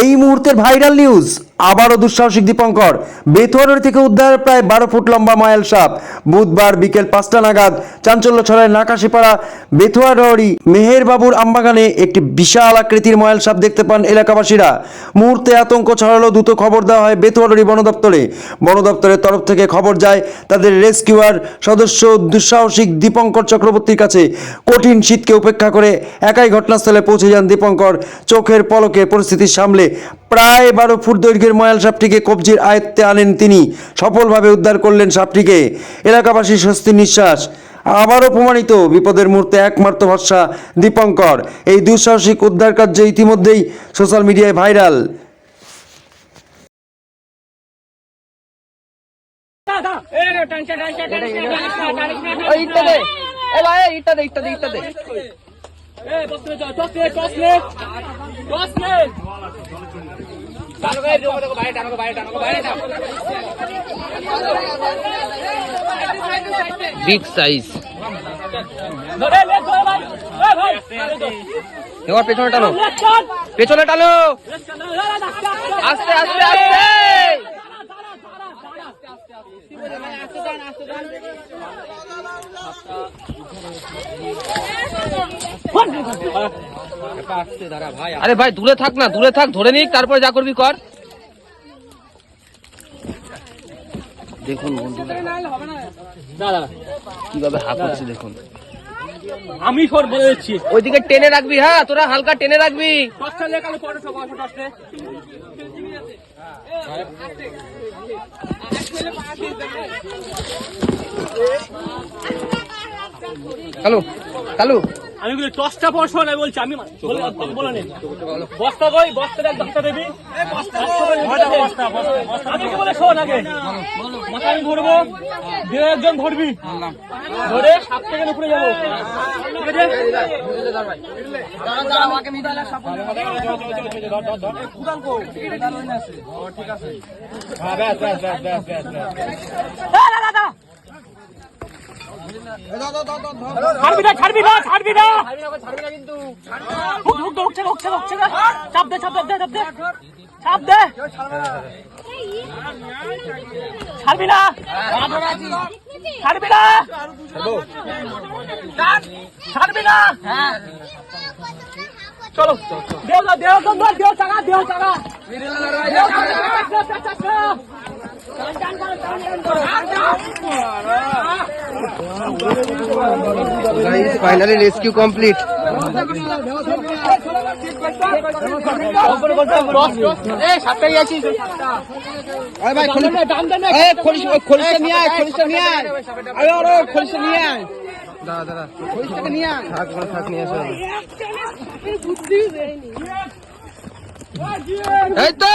এই মুহূর্তের viral news আবারও দুঃসাহসিক দীপঙ্কর। বেথুয়ারি থেকে উদ্ধার প্রায় বারো ফুট লম্বা ময়াল সাপ। বুধবার বিকেল পাঁচটা নাগাদ চাঞ্চল্য ছড়ায় নাকাশিপাড়া বেথুয়ারি মেহেরবাবুর আমবাগানে একটি বিশাল আকৃতির ময়াল সাপ দেখতে পান এলাকাবাসীরা। মুহূর্তে আতঙ্ক ছড়ালো, দ্রুত খবর দেওয়া হয় বেথুয়ারি বন দপ্তরে। বন দপ্তরের তরফ থেকে খবর যায়, তাদের রেস্কিউয়ার সদস্য দুঃসাহসিক দীপঙ্কর চক্রবর্তীর কাছে কঠিন শীতকে উপেক্ষা করে একাই ঘটনাস্থলে পৌঁছে যান দীপঙ্কর। চোখের পলকে পরিস্থিতি সামলে প্রায় বারো ফুট দৈর্ঘ্যের ময়াল সাপটিকে কবজির আয়ত্তে আনেন তিনি। সফলভাবে উদ্ধার করলেন সাপটিকে। এলাকাবাসীর স্বস্তি নিঃশ্বাস। আবারও প্রমাণিত বিপদের মুহূর্তে একমাত্র ভরসা দীপঙ্কর। এই দুঃসাহসিক উদ্ধার কার্য ইতিমধ্যেই সোশ্যাল মিডিয়ায় ভাইরাল। বিগ সাইজ এবার পেছনে টানো। পেছনে টানো। আস্তে আস্তে আস্তে। আরে ভাই দূরে থাক না দূরে থাক ধরে নিক তারপরে যা করবি কর। দেখুন কীভাবে হাঁক হচ্ছে দেখুন। আমি সর বলে দিচ্ছি। ওইদিকে টেনে রাখবি হ্যাঁ তোরা হালকা টেনে রাখবি। কালু কালু। আমি বলি টসটা পর আমি বলছি আমি বলে নেই বস্তা কই? বস্তা দেখ বস্তা দেবি? বস্তা? বস্তা। আমি কি বলে শোন আগে? মাথা আমি ধরবো দু একজন ধরবি। ধরে সাত থেকে উপরে যাব। ঠিক আছে? হ্যাঁ ব্যাস ব্যাস ব্যাস ব্যাস ব্যাস। ব্যাস ছাড়বি না ছাড়বি না ছাড়বি না। উঠছে না, চাপ দে চাপ দে ছাড়বি না। ছাড়বি ছাড়বি চলো। দেও না দেও তো দেও চাকা দেও দেও ফাইনালি রেস্কিউ কমপ্লিট এই তো!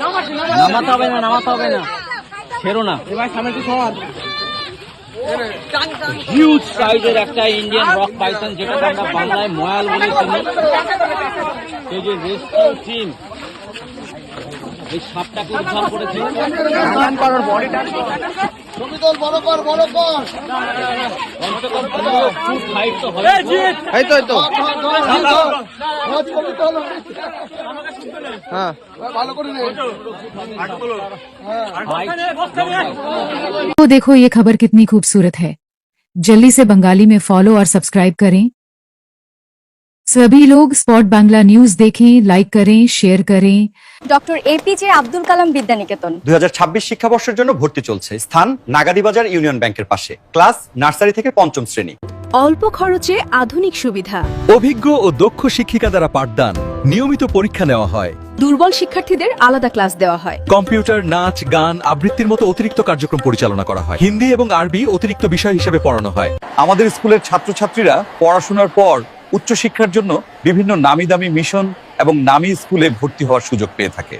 নামাতে হবে না নামাতে হবে না ছেড়ো না। হিউজ সাইজের একটা ইন্ডিয়ান রক পাইথন যেটা আমরা বাংলায় ময়াল বলে চিনি। এই যে রেস্কিউ টিম এই সাপটাকে উদ্ধার করেছে। কমসে কম পনেরো ফুট হাইট তো হবে এই তো এই তো হ্যাঁ तो देखो ये खबर कितनी खूबसूरत है जल्दी से बंगाली में फॉलो और सब्सक्राइब करें सभी लोग स्पॉट बांग्ला न्यूज देखें लाइक करें शेयर करें ডক্টর এপিজে আব্দুল কালাম বিদ্যানিকেতন দুই শিক্ষাবর্ষের জন্য ভর্তি চলছে স্থান নাগাদিবাজার ইউনিয়ন ব্যাংকের পাশে ক্লাস নার্সারি থেকে পঞ্চম শ্রেণী অল্প খরচে আধুনিক সুবিধা অভিজ্ঞ ও দক্ষ শিক্ষিকা দ্বারা পাঠদান নিয়মিত পরীক্ষা নেওয়া হয় দুর্বল শিক্ষার্থীদের আলাদা ক্লাস দেওয়া হয় কম্পিউটার নাচ গান আবৃত্তির মতো অতিরিক্ত কার্যক্রম পরিচালনা করা হয় হিন্দি এবং আরবি অতিরিক্ত বিষয় হিসেবে পড়ানো হয় আমাদের স্কুলের ছাত্রছাত্রীরা পড়াশোনার পর উচ্চশিক্ষার জন্য বিভিন্ন নামি দামি মিশন এবং নামি স্কুলে ভর্তি হওয়ার সুযোগ পেয়ে থাকে।